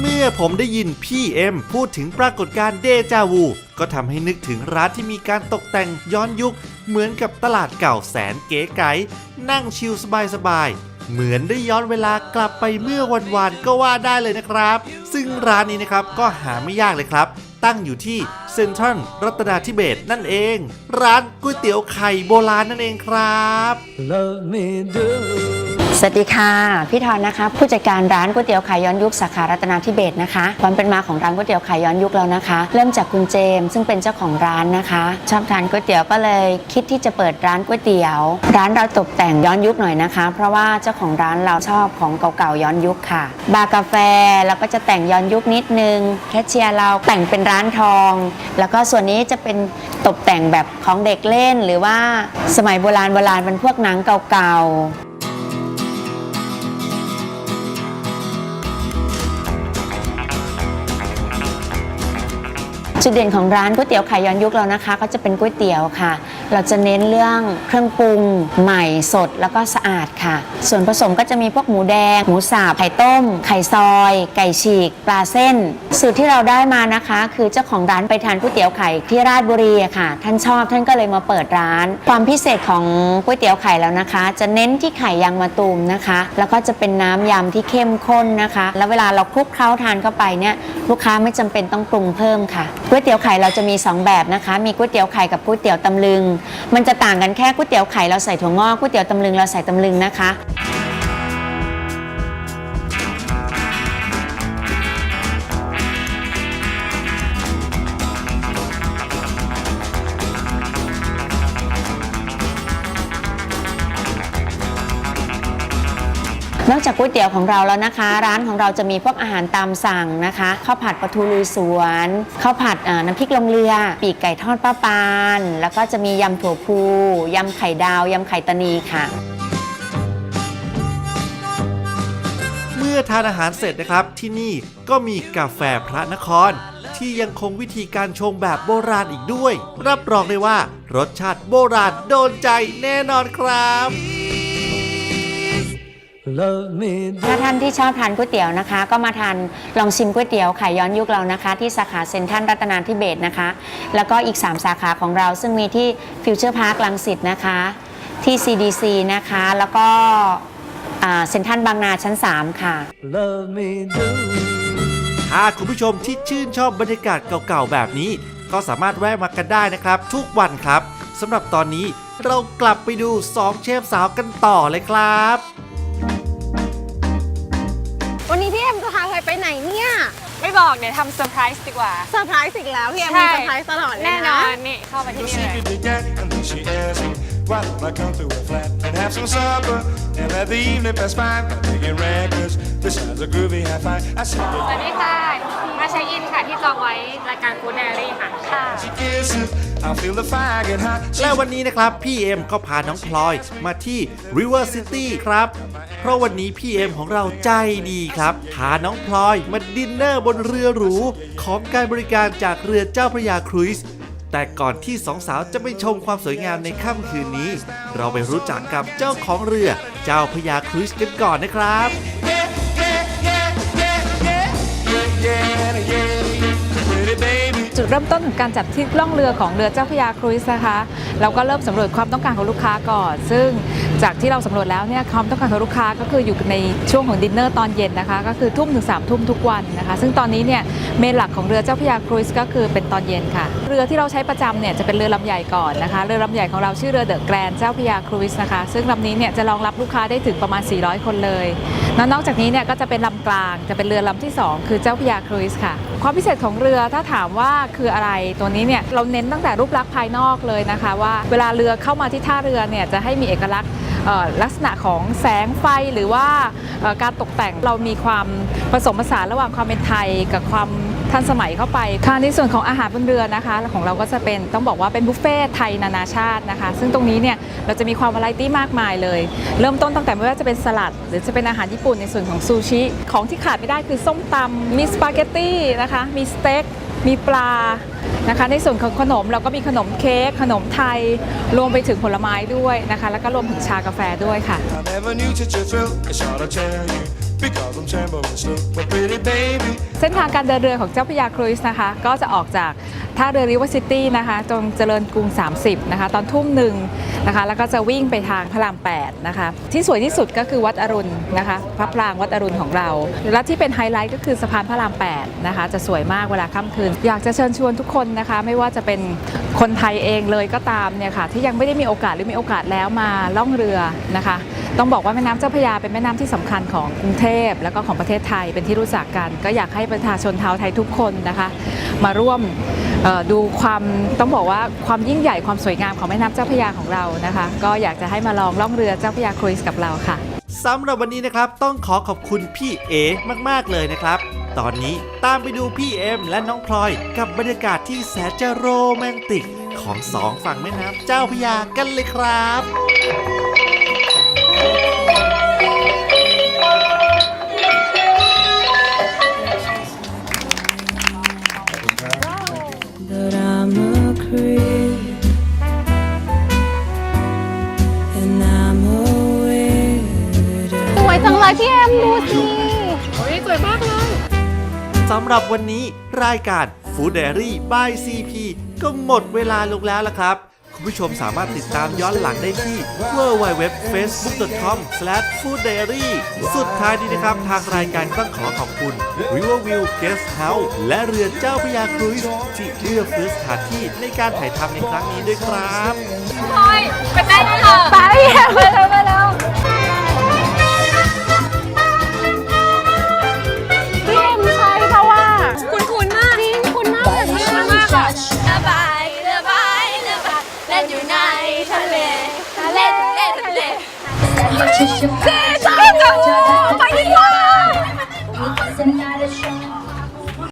เมื่อผมได้ยินพี่เอ็มพูดถึงปรากฏการณ์เดจาวู ก็ทำให้นึกถึงร้านที่มีการตกแต่งย้อนยุค เหมือนกับตลาดเก่าแสนเก๋ไก๋นั่งชิลสบายๆเหมือนได้ย้อนเวลากลับไปเมื่อวันวานก็ว่าได้เลยนะครับ ซึ่งร้านนี้นะครับก็หาไม่ยากเลยครับ ตั้งอยู่ที่เซ็นทรัลรัตนาธิเบศนั่นเอง ร้านก๋วยเตี๋ยวไข่โบราณนั่นเองครับ Love me do. สวัสดีค่ะ พี่ทอนนะคะ ผู้จัดการร้านก๋วยเตี๋ยวไข่ย้อนยุคสาขารัตนาธิเบศนะคะความเป็นมาของร้านก๋วยเตี๋ยวไข่ย้อนยุคเรานะคะ เริ่มจากคุณเจมซึ่งเป็นเจ้าของร้านนะคะ ชอบทานก๋วยเตี๋ยวก็เลยคิดที่จะเปิดร้านก๋วยเตี๋ยว ร้านเราตกแต่งย้อนยุคหน่อยนะคะ เพราะว่าเจ้าของร้านเราชอบของเก่าๆย้อนยุคค่ะ บาร์กาแฟเราก็จะแต่งย้อนยุคนิดนึงแคชเชียร์เราแต่งเป็นร้านทอง แล้วก็ส่วนนี้จะเป็นตกแต่งแบบของเด็กเล่น หรือว่าสมัยโบราณโบราณเป็นพวกหนังเก่าๆ จุดเด่นของร้านก๋วยเตี๋ยวไข่ย้อนยุคเรานะคะ ก็จะเป็นก๋วยเตี๋ยวค่ะ เราจะเน้นเรื่องเครื่องปรุงใหม่สดแล้วก็สะอาดค่ะ ส่วนผสมก็จะมีพวกหมูแดง หมูสับไข่ต้ม ไข่ซอย ไก่ฉีก ปลาเส้น สูตรที่เราได้มานะคะ คือเจ้าของร้านไปทานก๋วยเตี๋ยวไข่ที่ราชบุรีค่ะ ท่านชอบท่านก็เลยมาเปิดร้าน ความพิเศษของก๋วยเตี๋ยวไข่แล้วนะคะ จะเน้นที่ไข่ยางมะตูมนะคะ แล้วก็จะเป็นน้ำยำที่เข้มข้นนะคะ แล้วเวลาเราคลุกเคล้าทานเข้าไปเนี่ยลูกค้าไม่จำเป็นต้องปรุงเพิ่มค่ะก๋วยเตี๋ยวไข่เราจะมี 2 แบบนะคะ มีก๋วยเตี๋ยวไข่กับก๋วยเตี๋ยวตำลึง มันจะต่างกันแค่ก๋วยเตี๋ยวไข่เราใส่ถั่วงอกก๋วยเตี๋ยวตำลึงเราใส่ตำลึงนะคะ อกจากก๋วยเตี๋ยวของเราแล้วนะคะ ร้านของเราจะมีพวกอาหารตามสั่งนะคะข้าวผัดปลาทูลุยสวนข้าวผัดน้ำพริกลงเรือ ปีกไก่ทอดป้าปาน แล้วก็จะมียำถั่วพูยำไข่ดาวยำไข่ตานีค่ะเมื่อทานอาหารเสร็จนะครับ ที่นี่ก็มีกาแฟพระนคร ที่ยังคงวิธีการชงแบบโบราณอีกด้วย รับรองได้ว่ารสชาติโบราณโดนใจแน่นอนครับ ถ้าท่านที่ชอบทานก๋วยเตี๋ยวนะคะ ก็มาทานลองชิมก๋วยเตี๋ยวไข่ย้อนยุคเรานะคะ ที่สาขาเซ็นทรัลรัตนาธิเบศรนะคะ แล้วก็อีก 3 สาขาของเราซึ่งมีที่ฟิวเจอร์พาร์คลังสิตนะคะ ที่ CDC นะคะ แล้วก็เซ็นทรัลบางนาชั้น 3 ค่ะ Love me do. ถ้าคุณผู้ชมที่ชื่นชอบบรรยากาศเก่าๆ แบบนี้ ก็สามารถแวะมากันได้นะครับ ทุกวันครับสำหรับตอนนี้เรากลับไปดู 2 เชฟสาวกันต่อเลยครับ เดี๋ยวทำเซอร์ไพรส์ดีกว่า เซอร์ไพรส์อีกแล้วพี่เอ็มมีเซอร์ไพรส์ตลอดเลยแน่นนะอนนี่เข้ามาที่นี่เลย She began and then she asked me why don't I come through her flat and have some supper and let the evening pass by by making records. This sounds a groovy high five. I said สวัสดีค่ะมา เช็คอินค่ะที่จองไว้รายการฟู้ดไดอารี่ค่ะ ค่ะ she kisses. I feel the fire get hot. และวันนี้นะครับ พี่เอ็มก็พาน้องพลอยมาที่ River City ครับ เพราะวันนี้พี่เอ็มของเราใจดีครับพาน้องพลอยมาดินเนอร์บนเรือหรู ของการบริการจากเรือเจ้าพระยาครูซแต่ก่อนที่สองสาวจะไปชมความสวยงามในค่ำคืนนี้ เราไปรู้จักกับเจ้าของเรือเจ้าพระยาครูซกันก่อนนะครับ เริ่มต้นของการจัดทริปล่องเรือของเรือเจ้าพยาครูซนะคะเราก็เริ่มสำรวจความต้องการของลูกค้าก่อน ซึ่งจากที่เราสำรวจแล้วเนี่ยความต้องการของลูกค้าก็คืออยู่ในช่วงของดินเนอร์ตอนเย็นนะคะ ก็คือทุ่มถึง3ามทุ่มทุกวันนะคะ ซึ่งตอนนี้เนี่ยเมนหลักของเรือเจ้าพยาครูซก็คือเป็นตอนเย็นค่ะ เรือที่เราใช้ประจำเนี่ยจะเป็นเรือลำใหญ่ก่อนนะคะ เรือลำใหญ่ของเราชื่อเรือเดอะแกรนเจ้าพยาครูซนะคะ ซึ่งลำนี้เนี่ยจะรองรับลูกค้าได้ถึงประมาณ 400 คนเลย แล้วนอกจากนี้เนี่ยก็จะเป็นลำกลางจะเป็นเรือลำที่ 2 คือเจ้าพยาครูซค่ะ ความพิเศษของเรือถ้าถามว่าคืออะไรตัวนี้เนี่ยเราเน้นตั้งแต่รูปลักษณ์ภายนอกเลยนะคะ ว่าเวลาเรือเข้ามาที่ท่าเรือเนี่ยจะให้มีเอกลักษณ์ลักษณะของแสงไฟหรือว่าการตกแต่งเรามีความผสมผสานระหว่างความเป็นไทยกับความ ทันสมัยเข้าไปค่ะในส่วนของอาหารบนเรือนะคะ ของเราก็จะเป็นต้องบอกว่าเป็นบุฟเฟ่ต์ไทยนานาชาตินะคะ ซึ่งตรงนี้เนี่ยเราจะมีความวาไรตี้มากมายเลย เริ่มต้นตั้งแต่ไม่ว่าจะเป็นสลัด หรือจะเป็นอาหารญี่ปุ่นในส่วนของซูชิ ของที่ขาดไม่ได้คือส้มตำมีสปาเกตตี้นะคะมีสเต็กมีปลานะคะในส่วนของขนมเราก็มีขนมเค้กขนมไทย รวมไปถึงผลไม้ด้วยนะคะ แล้วก็รวมถึงชากาแฟด้วยค่ะ Because I'm trembling slow. But pretty baby, เส้นทางการเดินเรือของเจ้าพระยาครูซนะคะ ก็จะออกจากท่าเรือริเวอร์ซิตี้นะคะตรงเจริญกรุง 30 นะคะ ตอนทุ่มหนึ่งนะคะ แล้วก็จะวิ่งไปทางพระราม 8 นะคะ ที่สวยที่สุดก็คือวัดอรุณนะคะ พระปรางวัดอรุณของเรา และที่เป็นไฮไลท์ก็คือสะพานพระราม 8 นะคะ จะสวยมากเวลาค่ำคืน อยากจะเชิญชวนทุกคนนะคะ ไม่ว่าจะเป็นคนไทยเองเลยก็ตามเนี่ยค่ะ ที่ยังไม่ได้มีโอกาสหรือมีโอกาสแล้วมาล่องเรือนะคะ ต้องบอกว่าแม่น้ำเจ้าพระยาเป็นแม่น้ำที่สำคัญของกรุงเทพ แล้วก็ของประเทศไทยเป็นที่รู้จักกัน ก็อยากให้ประชาชนชาวไทยทุกคนนะคะ มาร่วมดูความต้องบอกว่าความยิ่งใหญ่ความสวยงามของแม่น้ำเจ้าพระยาของเรานะคะ ก็อยากจะให้มาลองล่องเรือเจ้าพระยาครูซกับเราค่ะสำหรับวันนี้นะครับต้องขอขอบคุณพี่เอมากๆเลยนะครับ ตอนนี้ตามไปดูพี่เอ็มและน้องพลอย กับบรรยากาศที่แสนจะโรแมนติกของสองฝั่งแม่น้ำเจ้าพระยากันเลยครับ จังเลยพี่เอ็มดูสิสำหรับวันนี้รายการ Food Diary by CP ก็หมดเวลาลงแล้วละครับ คุณผู้ชมสามารถติดตามย้อนหลังได้ที่ www.facebook.com/fooddiary สุดท้ายนี้นะครับ ทางรายการต้องขอขอบคุณ Riverview Guest House และเรือเจ้าพระยาครูซที่เลือกซื้อสถานที่ในการถ่ายทำในครั้งนี้ด้วยครับ พลอยไปได้ด้วยเหรอไปพี่เอ็มไปแล้วไปแล้ว ใช่จั